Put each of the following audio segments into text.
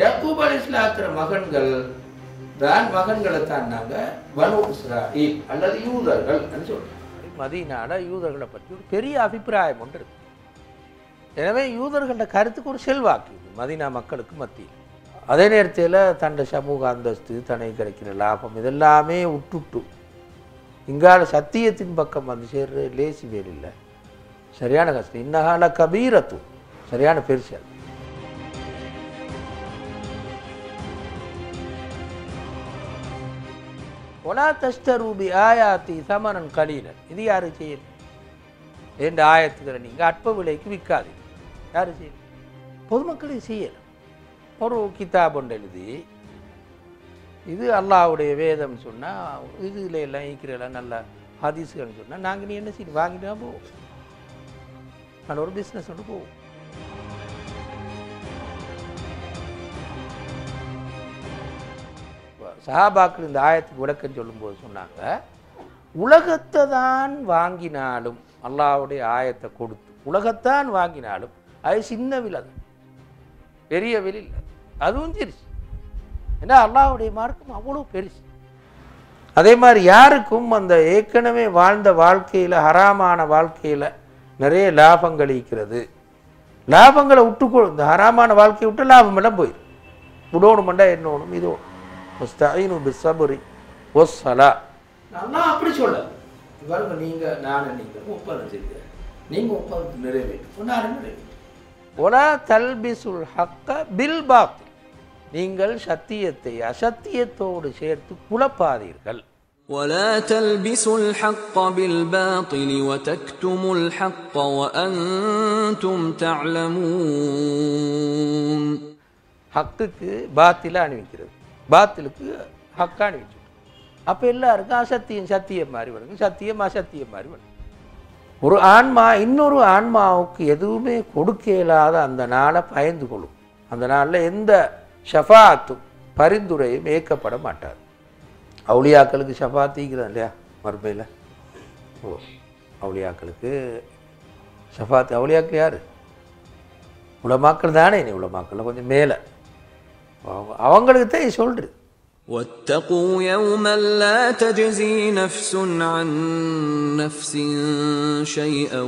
யாக்கூப் அலி இஸ்லாத்திர மகன்கள் தான் மகன்களை தான் நாங்கள் பனு இஸ்ராயில் அல்லது யூதர்கள் சொல்றோம். மதீனால யூதர்களை பற்றி ஒரு பெரிய அபிப்பிராயம் ஒன்று இருக்கு. எனவே யூதர்களோட கருத்துக்கு ஒரு செல்வாக்கு இது மதீனா மக்களுக்கு மத்தியில். அதே நேரத்தில் தன்னை சமூக அந்தஸ்து தனக்கு கிடைக்கிற லாபம் இதெல்லாமே விட்டுட்டு இங்கால சத்தியத்தின் பக்கம் வந்து சேர்ற லேசி வேல் இல்லை. சரியான கஷ்டம். இன்னகால கபீரத்துவம். சரியான பெருசு அது. ஒலா தஸ்தரூபி ஆயாத்தி சமணன் கலீலன். இது யாரு செய்யணும் என்ற ஆயத்துக்களை நீங்கள் அற்ப விலைக்கு விற்காது யாரு செய்யணும் பொதுமக்களே செய்யலாம் ஒரு கிதாப் ஒன்று எழுதி இது அல்லாஹ்வுடைய வேதம் சொன்னால் இதில் எல்லாம் ஈக்கிறெல்லாம் நல்ல ஹதீஸுகள்னு சொன்னால் நாங்கள் நீ என்ன செய்யணும்? வாங்கிட்டு தான் போவோம். நல்ல ஒரு பிஸ்னஸ் ஒன்று போவோம் சஹாபாக்கள் இந்த ஆயத்துக்கு விளக்கம் சொல்லும்போது சொன்னாங்க உலகத்தை தான் வாங்கினாலும் அல்லாவுடைய ஆயத்தை கொடுத்து உலகத்தான் வாங்கினாலும் அது சின்ன விலை தான் பெரிய விலை இல்லை. அதுவும் சிரிச்சு ஏன்னா அல்லாவுடைய மார்க்கம் அவ்வளோ பெருசு. அதே மாதிரி யாருக்கும் அந்த ஏற்கனவே வாழ்ந்த வாழ்க்கையில் ஹராமான வாழ்க்கையில் நிறைய லாபங்கள் ஈக்கிறது லாபங்களை விட்டுக்கொள் இந்த ஹராமான வாழ்க்கையை விட்டு லாபம் எல்லாம் போயிடும் விடணுமெண்டா என்னோணும் இதோணும் முஸ்தாயினு பிஸ்ஸபுரி ஒஸ்ஸலா நல்லா அப்படி சொல்ல பாருங்க நீங்கள் நான் நீங்கள் ஒப்பந்தம் செய்ய நீங்கள் ஒப்பந்தம் நிறைவேற்றும் நான் நிறைவேற்றும் ஒலா தல்பிசுல் ஹக்க பில் பாத்தில் நீங்கள் சத்தியத்தை அசத்தியத்தோடு சேர்த்து குழப்பாதீர்கள் ولا تلبسوا الحق بالباطل وتكتموا الحق وأنتم تعلمون ஹக்குக்கு பாத்தில அணிவிக்கிறது பாத்திலுக்கு ஹக்கா வச்சு அப்போ எல்லாருக்கும் அசத்தியம் சத்தியம் மாதிரி வருங்க சத்தியம் அசத்தியம் மாதிரி வரும். ஒரு ஆன்மா இன்னொரு ஆன்மாவுக்கு எதுவுமே கொடுக்க இயலாத அந்த நாளை பயந்து கொள்ளும். அந்த நாளில் எந்த ஷஃபாத்தும் பரிந்துரையும் ஏற்கப்பட மாட்டார் அவுளியாக்களுக்கு ஷஃபாத் இல்லையா? மறுமையில் ஓ அவுளியாக்களுக்கு ஷஃபாத் அவுளியாக்கள் யார்? உலமாக்கள் தானே நீ உலமாக்கள் கொஞ்சம் மேலே. அவங்களுக்கு தான் சொல்கிறது واتقوا يوما لا تجزي نفس عن نفس شيئا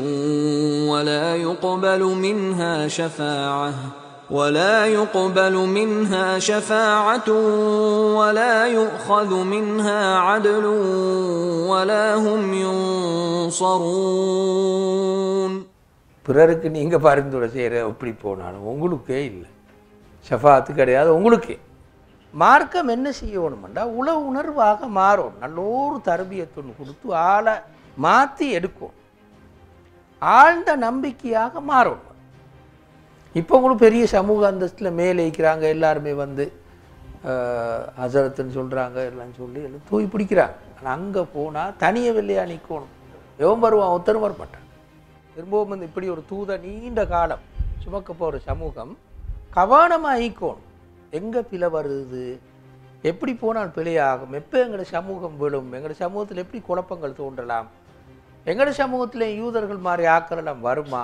ولا يقبل منها شفاعة ولا يقبل منها شفاعة ولا يؤخذ منها عدل ولا هم ينصرون பிறருக்கு நீங்கள் பரிந்துரை செய்கிற எப்படி போனாலும் உங்களுக்கே இல்லை ஷஃபாத்து கிடையாது உங்களுக்கு. மார்க்கம் என்ன செய்யணுமெண்டா உல உணர்வாக மாறும். நல்ல ஒரு தரபியத்துன்னு கொடுத்து ஆளை மாற்றி எடுக்கும். ஆழ்ந்த நம்பிக்கையாக மாறும். இப்போ உங்களுக்கு பெரிய சமூக அந்தஸ்தில் மேலே இருக்கிறாங்க எல்லாருமே வந்து அசரத்துன்னு சொல்கிறாங்க எல்லாம் சொல்லி எல்லாம் தூய் பிடிக்கிறாங்க. ஆனால் அங்கே போனால் தனியை வெள்ளையாக நிற்கணும் எவன் வருவான்? ஒருத்தரும் வரமாட்டான். திரும்பவும் வந்து இப்படி ஒரு தூத நீண்ட காலம் சுமக்க போகிற சமூகம் கவனமாக ஈக்கணும் எங்கே பிழை வருது? எப்படி போனால் பிழையாகும்? எப்போ எங்களோட சமூகம் விழும்? எங்களோட சமூகத்தில் எப்படி குழப்பங்கள் தோன்றலாம்? எங்களோட சமூகத்தில் யூதர்கள் மாதிரி ஆக்கிறலாம் வருமா?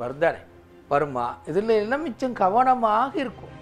வருதானே வருமா? இதில் எல்லாம் மிச்சம் கவனமாக இருக்கும்.